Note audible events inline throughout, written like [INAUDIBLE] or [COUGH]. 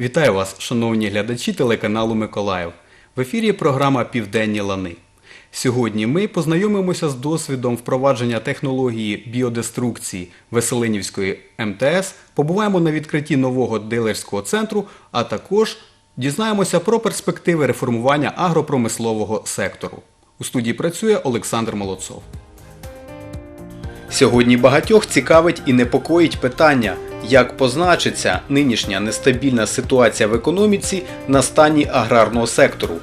Вітаю вас, шановні глядачі телеканалу Миколаїв. В ефірі програма Південні лани. Сьогодні ми познайомимося з досвідом впровадження технології біодеструкції Веселинівської МТС, побуваємо на відкритті нового дилерського центру, а також дізнаємося про перспективи реформування агропромислового сектору. У студії працює Олександр Молодцов. Сьогодні багатьох цікавить і непокоїть питання, як позначиться нинішня нестабільна ситуація в економіці на стані аграрного сектору.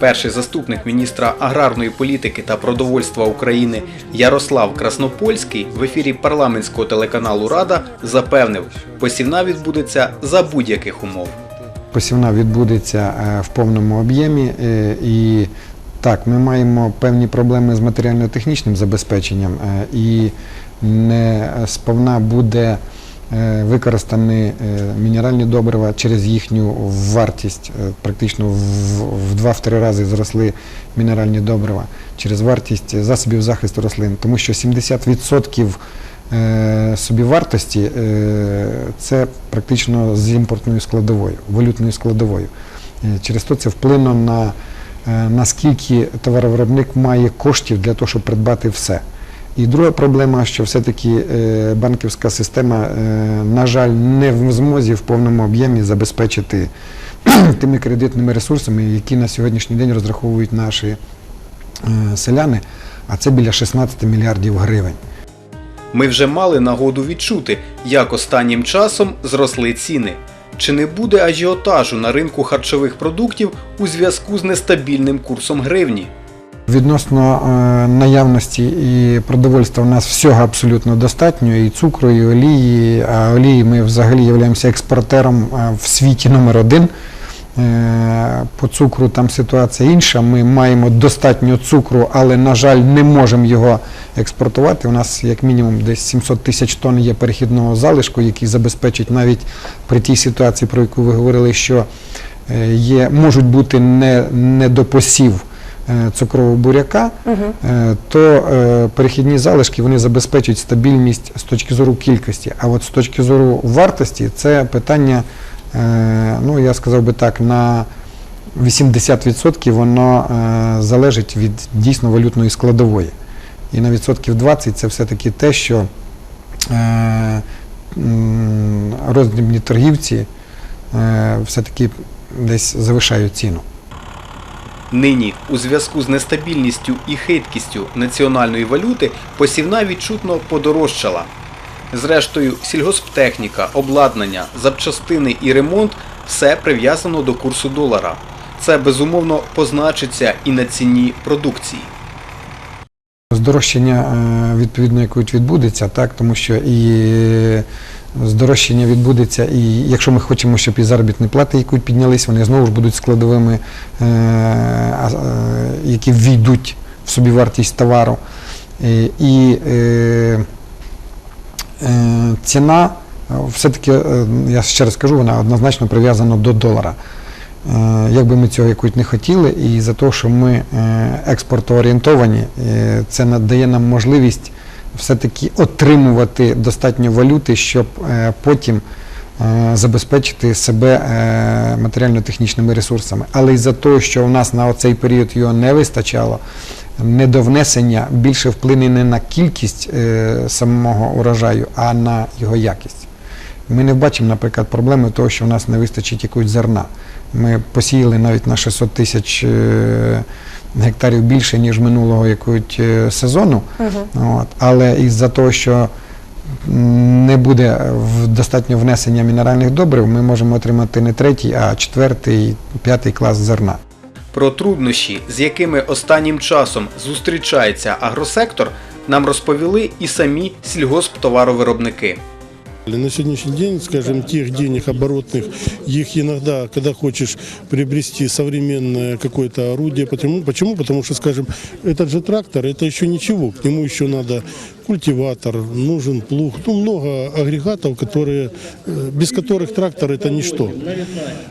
Перший заступник міністра аграрної політики та продовольства України Ярослав Краснопольський в ефірі парламентського телеканалу Рада запевнив, посівна відбудеться за будь-яких умов. Посівна відбудеться е, в повному об'ємі е, і так, ми маємо певні проблеми з матеріально-технічним забезпеченням е, і не сповна буде використані е, мінеральні добрива через їхню вартість. Е, Практично в, в 2-3 рази зросли мінеральні добрива через вартість засобів захисту рослин, тому що 70% е, собівартості е, це практично з імпортною складовою, валютною складовою. Е, Через то це вплине на е, наскільки товаровиробник має коштів для того, щоб придбати все. І друга проблема, що все-таки е, банківська система, е, на жаль, не в змозі в повному об'ємі забезпечити [CLEARS THROAT] тими кредитними ресурсами, які на сьогоднішній день розраховують наші е, селяни, а це біля 16 мільярдів гривень. Ми вже мали нагоду відчути, як останнім часом зросли ціни. Чи не буде ажіотажу на ринку харчових продуктів у зв'язку з нестабільним курсом гривні? Відносно е, наявності і продовольства у нас всього абсолютно достатньо, і цукру, і олії. А олії ми взагалі являємося експортером е, в світі номер один. Е, По цукру там ситуація інша. Ми маємо достатньо цукру, але, на жаль, не можемо його експортувати. У нас як мінімум десь 700 тисяч тонн є перехідного залишку, який забезпечить навіть при тій ситуації, про яку ви говорили, що е, є, можуть бути не, недопосів е, цукрового буряка, е, то е, перехідні залишки вони забезпечують стабільність з точки зору кількості. А от з точки зору вартості це питання, е, ну я сказав би так, на 80% воно е, залежить від дійсно валютної складової. І на відсотків 20 це все-таки те, що е, роздрібні торгівці е, все-таки десь завишають ціну. Нині, у зв'язку з нестабільністю і хиткістю національної валюти, посівна відчутно подорожчала. Зрештою, сільгосптехніка, обладнання, запчастини і ремонт все прив'язано до курсу долара. Це безумовно позначиться і на ціні продукції. Здорожчання е, відповідно якось відбудеться, так тому що і здорожчання відбудеться, і якщо ми хочемо, щоб і заробітні плати якось піднялись, вони знову ж будуть складовими, е, е, які ввійдуть в собівартість товару. І, і е, е, ціна все-таки, я ще раз кажу, вона однозначно прив'язана до долара. Як би ми цього якось не хотіли, і за те, що ми експортоорієнтовані, це надає нам можливість все-таки отримувати достатньо валюти, щоб е, потім е, забезпечити себе е, матеріально-технічними ресурсами. Але із-за того, що в нас на оцей період його не вистачало, недовнесення більше вплине не на кількість самого урожаю, а на його якість. Ми не бачимо, наприклад, проблеми того, що в нас не вистачить якогось зерна. Ми посіяли навіть на 600 тисяч гектарів більше, ніж минулого якогось е, сезону. От. Але із-за того, що не буде достатньо внесення мінеральних добрив, ми можемо отримати не третій, а четвертий, п'ятий клас зерна. Про труднощі, з якими останнім часом зустрічається агросектор, нам розповіли і самі сільгосптоваровиробники. На сегодняшний день, скажем, тех денег оборотных, их иногда, когда хочешь приобрести современное какое-то орудие, почему? Почему? Потому что, скажем, этот же трактор, это еще ничего, к нему еще надо культиватор, нужен плуг, ну, много агрегатов, которые, э, без которых трактор это ничто.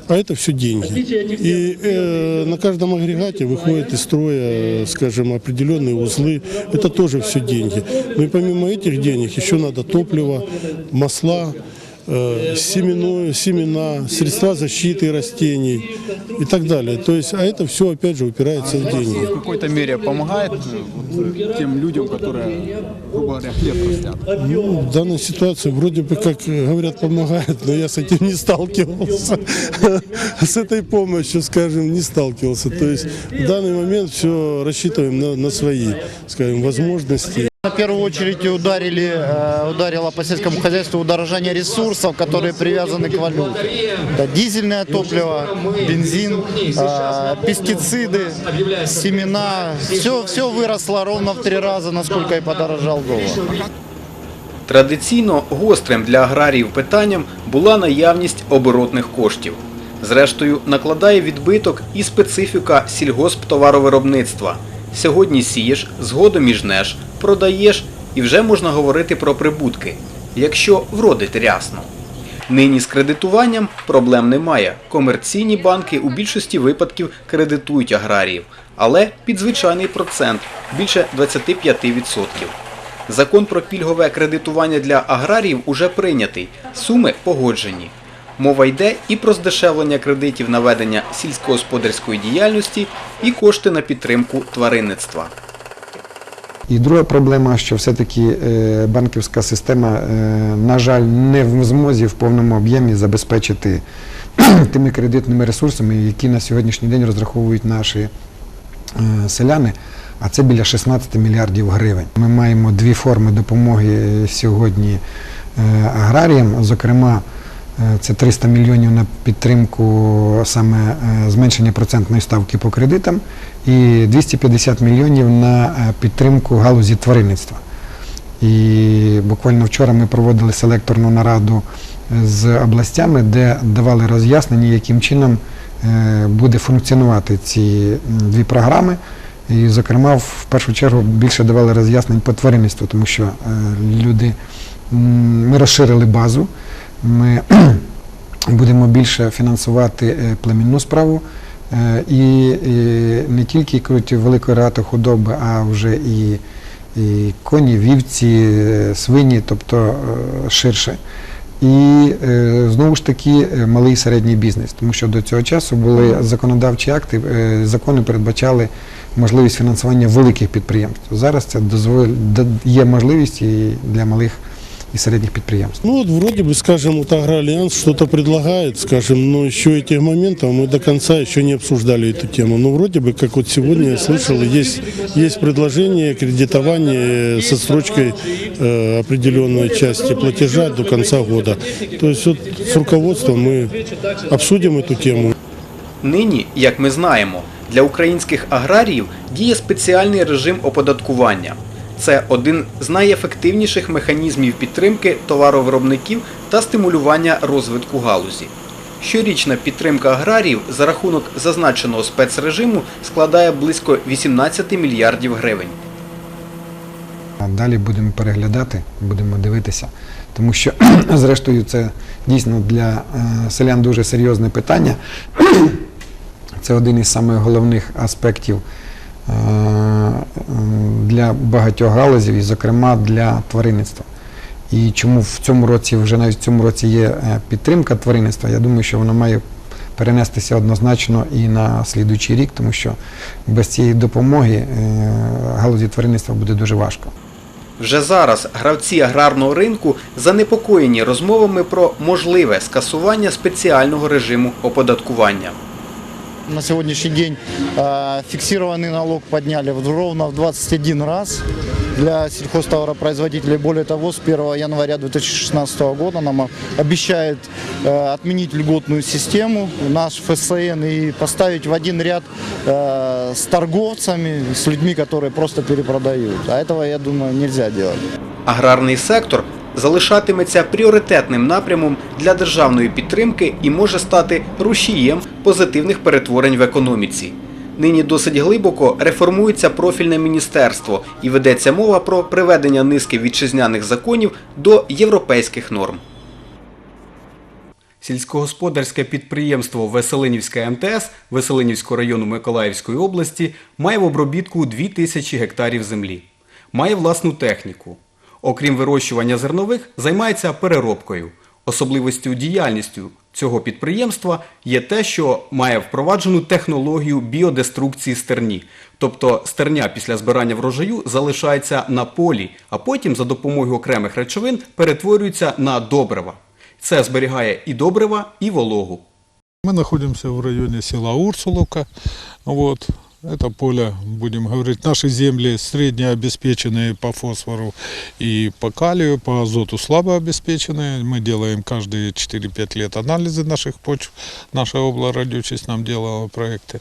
А это все деньги. И э, на каждом агрегате выходит из строя, э, скажем, определенные узлы. Это тоже все деньги. Ну и помимо этих денег еще надо топливо, масла, э, Семено- семена, средства защиты растений и так далее. То есть, а это все опять же упирается в деньги. в какой-то мере помогает э, вот, тем людям, которые, грубо говоря, хлеб растят. Ну, в данной ситуации вроде бы, как э, говорят, помогает, но я с этим не сталкивался. С этой помощью, скажем, не сталкивался. То есть в данный момент все рассчитываем на, на свои, скажем, возможности. На первую очередь ударили, э, ударило по сельскому хозяйству удорожание ресурсов, которые привязаны к валюте. Это дизельное топливо, бензин, э, пестициды, семена. Все, все выросло ровно в три раза, насколько и подорожал доллар. Традиційно гострим для аграріїв питанням була наявність оборотних коштів. Зрештою, накладає відбиток і специфіка сільгосптоваровиробництва. Сьогодні сієш, згодом і жнеш, продаєш і вже можна говорити про прибутки, якщо вродить рясно. Нині з кредитуванням проблем немає. Комерційні банки у більшості випадків кредитують аграріїв, але під звичайний процент більше 25%. Закон про пільгове кредитування для аграріїв уже прийнятий, суми погоджені. Мова йде і про здешевлення кредитів на ведення сільськогосподарської діяльності, і кошти на підтримку тваринництва. І друга проблема, що все-таки е, банківська система, е, на жаль, не в змозі в повному об'ємі забезпечити [CLEARS THROAT] тими кредитними ресурсами, які на сьогоднішній день розраховують наші е, селяни, а це біля 16 мільярдів гривень. Ми маємо дві форми допомоги сьогодні аграріям, зокрема. Е, Це 300 мільйонів на підтримку саме е, зменшення процентної ставки по кредитам і 250 мільйонів на е, підтримку галузі тваринництва. І буквально вчора ми проводили селекторну нараду з областями, де давали роз'яснення, яким чином буде функціонувати ці дві програми. І, зокрема, в першу чергу більше давали роз'яснень по тваринництву, тому що люди ми розширили базу, ми [CLEARS THROAT] будемо більше фінансувати е, племінну справу. Е, І, не тільки круть великої рати худоби, а вже і, і коні, вівці, е, свині, тобто ширше. І знову ж таки малий і середній бізнес, тому що до цього часу були законодавчі акти, закони передбачали можливість фінансування великих підприємств. Зараз це дозволь, є можливість і для малих і середніх підприємств. Ну вот вроде бы, скажем, вот Агроальянс что-то предлагает, скажем, но еще этих моментов мы до конца еще не обсуждали эту тему. Но вроде бы, как вот сегодня я слышал, есть, есть предложение кредитования с отсрочкой э, определенной части платежа до конца года. То есть вот с руководством мы обсудим эту тему. Нині, як ми знаємо, для українських аграріїв діє спеціальний режим оподаткування. Це один з найефективніших механізмів підтримки товаровиробників та стимулювання розвитку галузі. Щорічна підтримка аграріїв за рахунок зазначеного спецрежиму складає близько 18 мільярдів гривень. Далі будемо переглядати, будемо дивитися, тому що, [CLEARS THROAT] зрештою, це дійсно для е, селян дуже серйозне питання. [CLEARS THROAT] Це один із самих головних аспектів для багатьох галузів, і, зокрема, для тваринництва. І чому в цьому році, вже навіть в цьому році є е, підтримка тваринництва, я думаю, що воно має перенестися однозначно і на слідуючий рік, тому що без цієї допомоги е, галузі тваринництва буде дуже важко. Вже зараз гравці аграрного ринку занепокоєні розмовами про можливе скасування спеціального режиму оподаткування. На сегодняшний день э, фиксированный налог подняли ровно в 21 раз для сельхозтоваропроизводителей. Более того, с 1 января 2016 года нам обещают э, отменить льготную систему, наш ФСН, и поставить в один ряд э, с торговцами, с людьми, которые просто перепродают. А этого, я думаю, нельзя делать. Аграрний сектор залишатиметься пріоритетним напрямом для державної підтримки і може стати рушієм позитивних перетворень в економіці. Нині досить глибоко реформується профільне міністерство і ведеться мова про приведення низки вітчизняних законів до європейських норм. Сільськогосподарське підприємство Веселинівська МТС Веселинівського району Миколаївської області має в обробітку 2000 гектарів землі. Має власну техніку. Окрім вирощування зернових, займається переробкою. Особливістю діяльністю цього підприємства є те, що має впроваджену технологію біодеструкції стерні. Тобто стерня після збирання врожаю залишається на полі, а потім за допомогою окремих речовин перетворюється на добрива. Це зберігає і добрива, і вологу. Мы находимся в районе села Урсуловка. Вот. Это поле, будем говорить, наши земли средне обеспеченные по фосфору и по калию, по азоту слабо обеспеченные. Мы делаем каждые 4-5 лет анализы наших почв. Наша облрадиочесть нам делала проекты.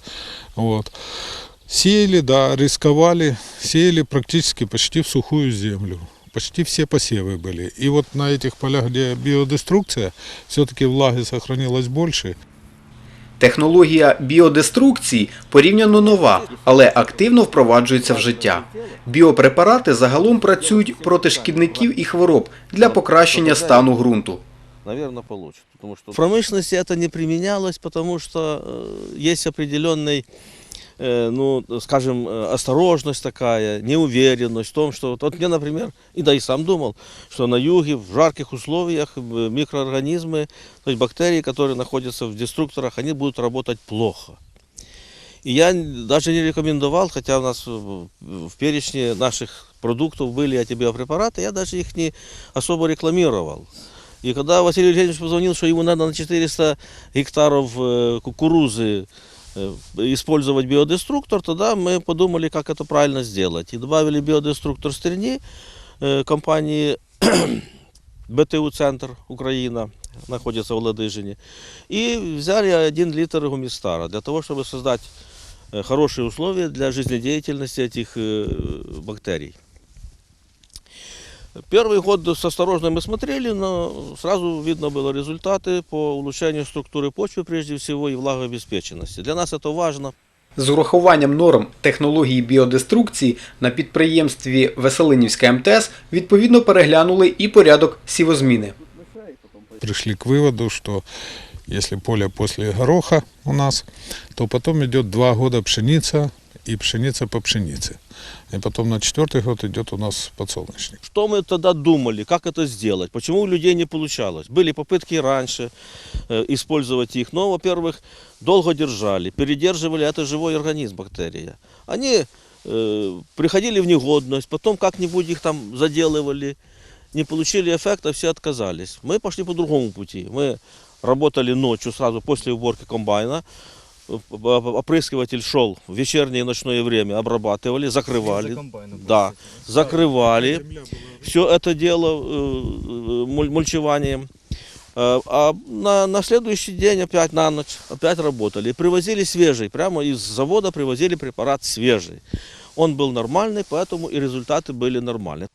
Вот. Сеяли, да, рисковали, сеяли практически почти в сухую землю. Почти все посевы были. И вот на этих полях, где биодеструкция, все-таки влаги сохранилось больше. Технологія біодеструкції порівняно нова, але активно впроваджується в життя. Біопрепарати загалом працюють проти шкідників і хвороб для покращення стану ґрунту. наверное, получит. Потому что в промышленности это не применялось, потому что э, есть определенный, э, Ну, скажем, э, осторожность такая, неуверенность в том, что... Вот мне, например, и да и сам думал, что на юге, в жарких условиях э, микроорганизмы, то есть бактерии, которые находятся в деструкторах, они будут работать плохо. И я даже не рекомендовал, хотя у нас в перечне наших продуктов были эти биопрепараты, я даже их не особо рекламировал. И когда Василий Евгеньевич позвонил, что ему надо на 400 гектаров э, кукурузы э, использовать биодеструктор, тогда мы подумали, как это правильно сделать. И добавили биодеструктор стерни э, компании [CLEARS THROAT] БТУ Центр Украина, находится в Ладыжине. И взяли один литр гумистара для того, чтобы создать э, хорошие условия для жизнедеятельности этих э, бактерий. Первый год с осторожно мы смотрели, но сразу видно было результаты по улучшению структуры почвы прежде всего и влагообеспеченности. Для нас это важно. З урахуванням норм технології біодеструкції на підприємстві Веселинівська МТС відповідно переглянули і порядок сівозміни. Пришли к выводу, что если поле после гороха у нас, то потом идет два года пшеница и пшеница по пшенице. И потом на четвертый год идет у нас подсолнечник. Что мы тогда думали, как это сделать, почему у людей не получалось. Были попытки и раньше э, использовать их, но, во-первых, долго держали, передерживали, это живой организм, бактерия. Они э, приходили в негодность, потом как-нибудь их там заделывали, не получили эффекта, все отказались. Мы пошли по другому пути. Мы работали ночью сразу после уборки комбайна, Э, опрыскиватель шел в вечернее и ночное время, обрабатывали, закрывали. Да, закрывали. Все это дело э, э, муль- мульчеванием. Э, А на, на следующий день опять на ночь опять работали. Привозили свежий, прямо из завода привозили препарат свежий. Он был нормальный, поэтому и результаты были нормальные.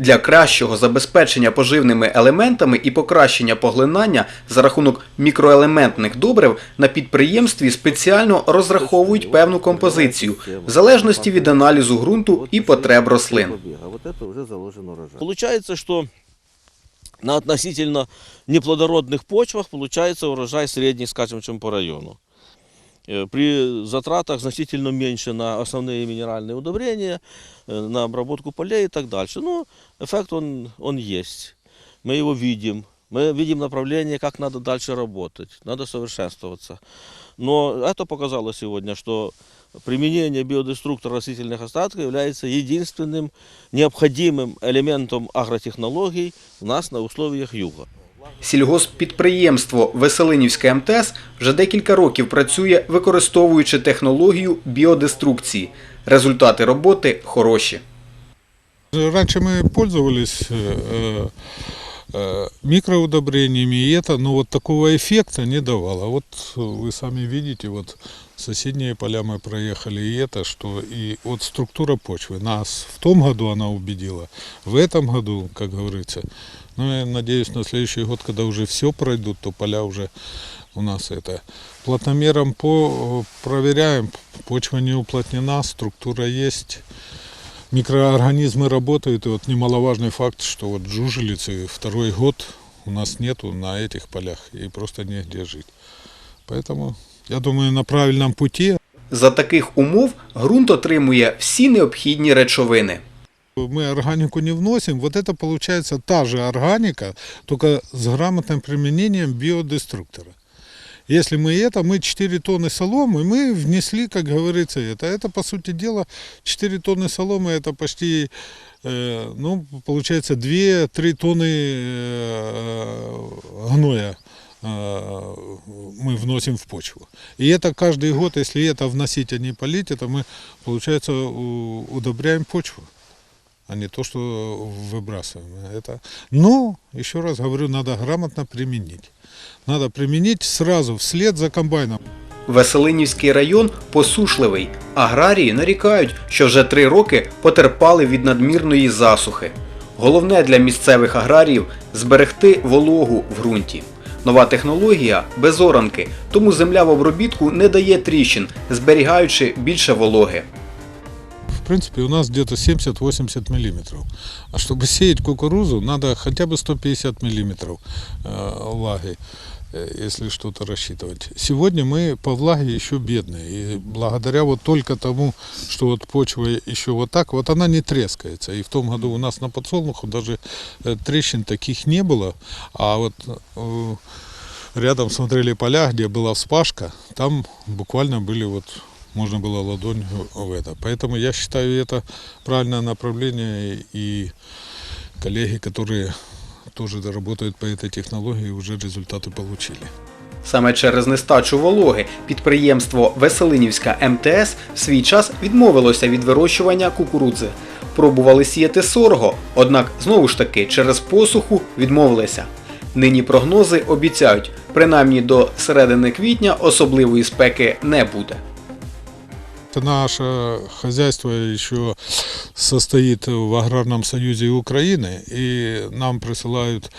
Для кращого забезпечення поживними елементами і покращення поглинання за рахунок мікроелементних добрив на підприємстві спеціально розраховують певну композицію в залежності від аналізу ґрунту і потреб рослин. Получается, что на относительно неплодородных почвах получается урожай средний, скажем, чем по району. Э, При затратах значительно меньше на основные минеральные удобрения, э, на обработку полей и так дальше. Но эффект он, он есть. Мы его видим. Мы видим направление, как надо дальше работать. Надо совершенствоваться. Но это показало сегодня, что применение биодеструктора растительных остатков является единственным необходимым элементом агротехнологий у нас на условиях юга. Сільгосппідприємство Веселинівська МТС вже декілька років працює, використовуючи технологію біодеструкції. Результати роботи хороші. Раньше мы пользовались э, э, микроудобрениями, и это, но вот такого эффекта не давало. Вот вы сами видите, вот соседние поля мы проехали, и это, что и вот структура почвы. Нас в том году она убедила, в этом году, как говорится. Ну, я надеюсь, на следующий год, когда уже все пройдут, то поля уже у нас это. Платномером по, проверяем, почва не уплотнена, структура есть. Микроорганизмы работают, и вот немаловажный факт, что вот жужелицы второй год у нас нету на этих полях, и просто негде жить. Поэтому, я думаю, на правильном пути. За таких умов ґрунт отримує всі необхідні речовини. Мы органику не вносим, вот это получается та же органика, только с грамотным применением биодеструктора. Если мы это, мы 4 тонны соломы, мы внесли, как говорится, это. Это, по сути дела, 4 тонны соломы, это почти, э, ну, получается, 2-3 тонны э, гноя э, мы вносим в почву. И это каждый год, если это вносить, а не полить, это мы, получается, удобряем почву, а не то, что выбрасываем. Это... Но, еще раз говорю, надо грамотно применить. Надо применить сразу, вслед за комбайном. Веселинівський район посушливий. Аграрії нарікають, що вже три роки потерпали від надмірної засухи. Головне для місцевих аграріїв зберегти вологу в ґрунті. Нова технологія без оранки, тому земля в обробітку не дає тріщин, зберігаючи більше вологи. Принципе, у нас где-то 70-80 миллиметров. А чтобы сеять кукурузу, надо хотя бы 150 миллиметров э, влаги, э, если что-то рассчитывать. Сегодня мы по влаге еще бедные. И благодаря вот только тому, что вот почва еще вот так, вот она не трескается. И в том году у нас на подсолнуху даже э, трещин таких не было. А вот рядом смотрели поля, где была вспашка, там буквально были вот можно было ладонь в- в это. Поэтому я считаю это правильное направление и коллеги, которые тоже работают по этой технологии, уже результаты получили. Саме через нестачу вологи підприємство Веселинівська МТС в свій час відмовилося від вирощування кукурудзи. Пробували сіяти сорго, однак знову ж таки через посуху відмовилися. Нині прогнози обіцяють, принаймні до середини квітня особливої спеки не буде. Это Наше хозяйство еще состоит в Аграрном союзе Украины, и нам присылают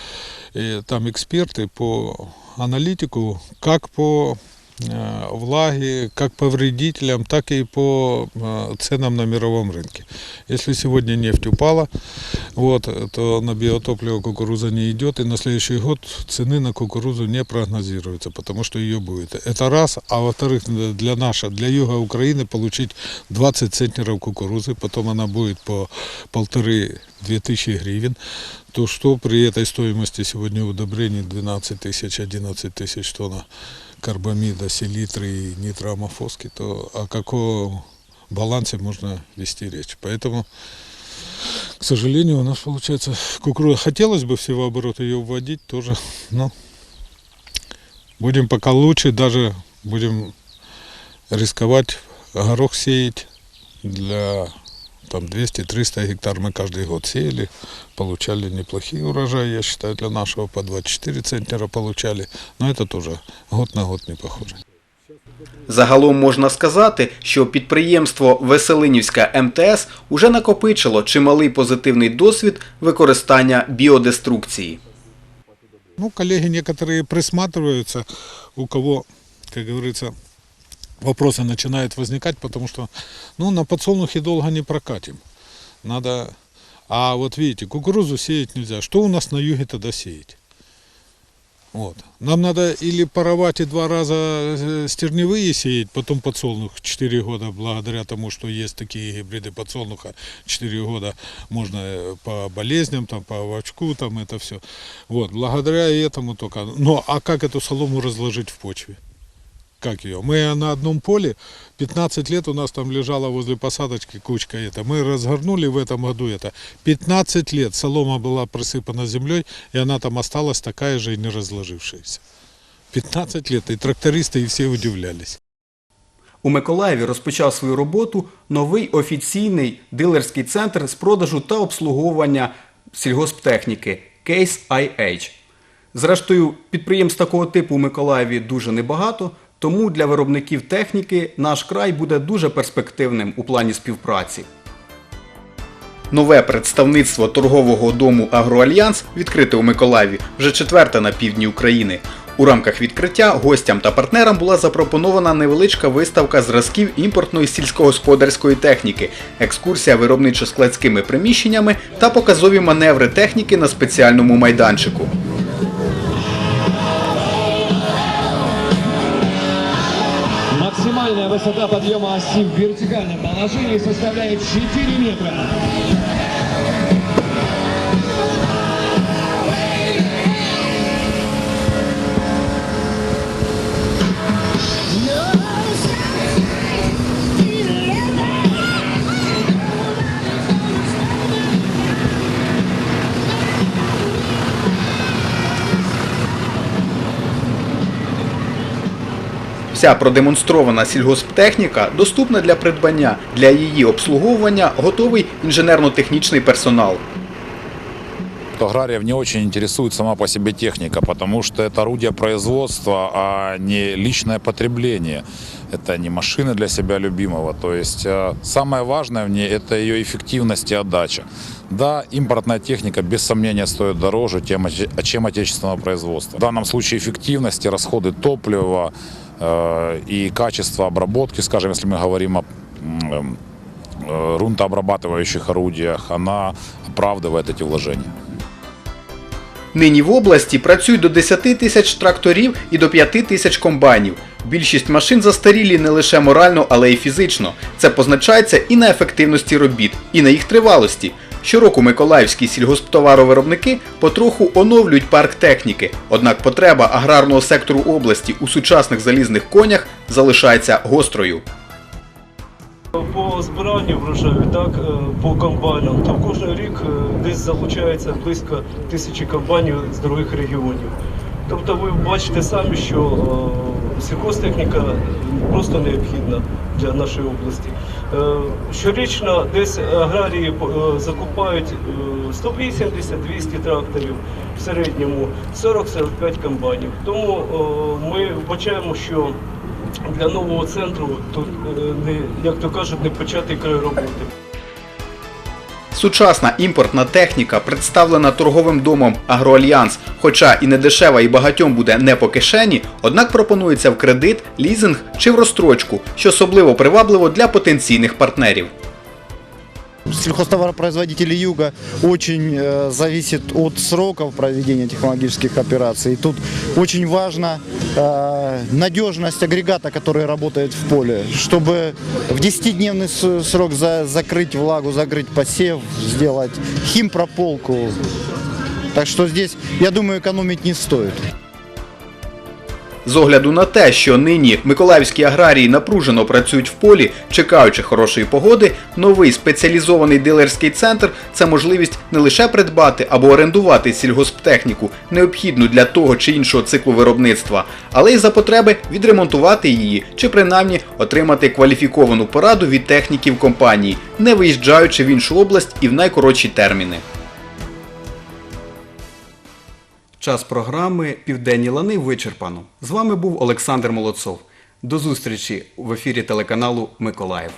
э, там эксперты по аналитику, как по э, влаге, как по вредителям, так и по э, ценам на мировом рынке. Если сегодня нефть упала, вот, то на биотопливо кукуруза не идет, и на следующий год цены на кукурузу не прогнозируются, потому что ее будет. Это раз, а во-вторых, для наша, для юга Украины получить 20 центнеров кукурузы, потом она будет по полторы-две тысячи гривен, то что при этой стоимости сегодня удобрений 12 тысяч, 11 тысяч тонн карбамида, селитры и нитроамофоски, то о каком балансе можно вести речь. Поэтому к сожалению, у нас получается кукуруза. Хотелось бы всевооборот ее вводить тоже, но будем пока лучше, даже будем рисковать горох сеять для там 200-300 гектар мы каждый год сеяли, получали неплохие урожаи, я считаю, для нашего по 24 центнера получали, но это тоже год на год не похоже. Загалом можна сказати, що підприємство Веселинівська МТС уже накопичило чималий позитивний досвід використання біодеструкції. Ну, коллеги некоторые присматриваются, у кого, как говорится, вопросы начинают возникать, потому что, ну, на подсолнухе долго не прокатим. Надо, а вот видите, кукурузу сеять нельзя. Что у нас на юге тогда сеять? Вот. Нам надо или паровать и два раза э, стерневые сеять, потом подсолнух 4 года, благодаря тому, что есть такие гибриды подсолнуха, 4 года можно э, по болезням, там, по овочку, там это все. Вот, благодаря этому только. Но а как эту солому разложить в почве? Как ее? Мы на одном поле, 15 лет у нас там лежала возле посадочки кучка это. Мы разгорнули в этом году это. 15 лет солома была присыпана землей, и она там осталась такая же и не разложившаяся. 15 лет, и трактористы, и все удивлялись. У Миколаєві розпочав свою роботу новий офіційний дилерський центр з продажу та обслуговування сільгосптехніки Case IH. Зрештою, підприємств такого типу у Миколаєві дуже небагато, тому для виробників техніки наш край буде дуже перспективним у плані співпраці. Нове представництво торгового дому Агроальянс відкрите у Миколаєві вже четверте на півдні України. У рамках відкриття гостям та партнерам була запропонована невеличка виставка зразків імпортної сільськогосподарської техніки, екскурсія виробничо-складськими приміщеннями та показові маневри техніки на спеціальному майданчику. Высота подъема оси в вертикальном положении составляет 4 метра. Вся продемонстрована сільгосптехніка доступна для придбання. Для її обслуговування готовий інженерно-технічний персонал. Аграриев не очень интересует сама по себе техника, потому что это орудие производства, а не личное потребление. Это не машины для себя любимого. То есть э, самое важное в ней – это ее эффективность и отдача. Да, импортная техника без сомнения стоит дороже, чем, оте- чем отечественного производства. В данном случае эффективность и расходы топлива э, и качество обработки, скажем, если мы говорим о м, э, грунтообрабатывающих орудиях, она оправдывает эти вложения. Нині в області працюють до 10 тисяч тракторів і до 5 тисяч комбайнів. Більшість машин застарілі не лише морально, але й фізично. Це позначається і на ефективності робіт, і на їх тривалості. Щороку миколаївські сільгосптоваровиробники потроху оновлюють парк техніки, однак потреба аграрного сектору області у сучасних залізних конях залишається гострою. По збиранню врожаю, так, е, по комбайнам, то кожен рік е, десь залучається близько тисячі комбайнів з других регіонів. Тобто ви бачите самі, що е, сільгосптехніка просто необхідна для нашої області. Е, Щорічно десь аграрії е, закупають е, 180-200 тракторів в середньому 40-45 комбайнів. Тому е, ми вбачаємо, що для нового центру тут е, як то кажуть, не початий край роботи. Сучасна імпортна техніка представлена торговим домом Агроальянс, хоча і не дешева і багатьом буде не по кишені, однак пропонується в кредит, лізинг чи в розстрочку, що особливо привабливо для потенційних партнерів. Сельхозтоваропроизводители юга очень э, зависит от сроков проведения технологических операций. И тут очень важна э, надежность агрегата, который работает в поле, чтобы в 10-дневный с- срок за- закрыть влагу, закрыть посев, сделать химпрополку. Так что здесь, я думаю, экономить не стоит. З огляду на те, що нині миколаївські аграрії напружено працюють в полі, чекаючи хорошої погоди, новий спеціалізований дилерський центр це можливість не лише придбати або орендувати сільгосптехніку, необхідну для того чи іншого циклу виробництва, але й за потреби відремонтувати її чи принаймні отримати кваліфіковану пораду від техніків компанії, не виїжджаючи в іншу область і в найкоротші терміни. Час програми Південні лани вичерпано. З вами був Олександр Молодцов. До зустрічі в ефірі телеканалу Миколаїв.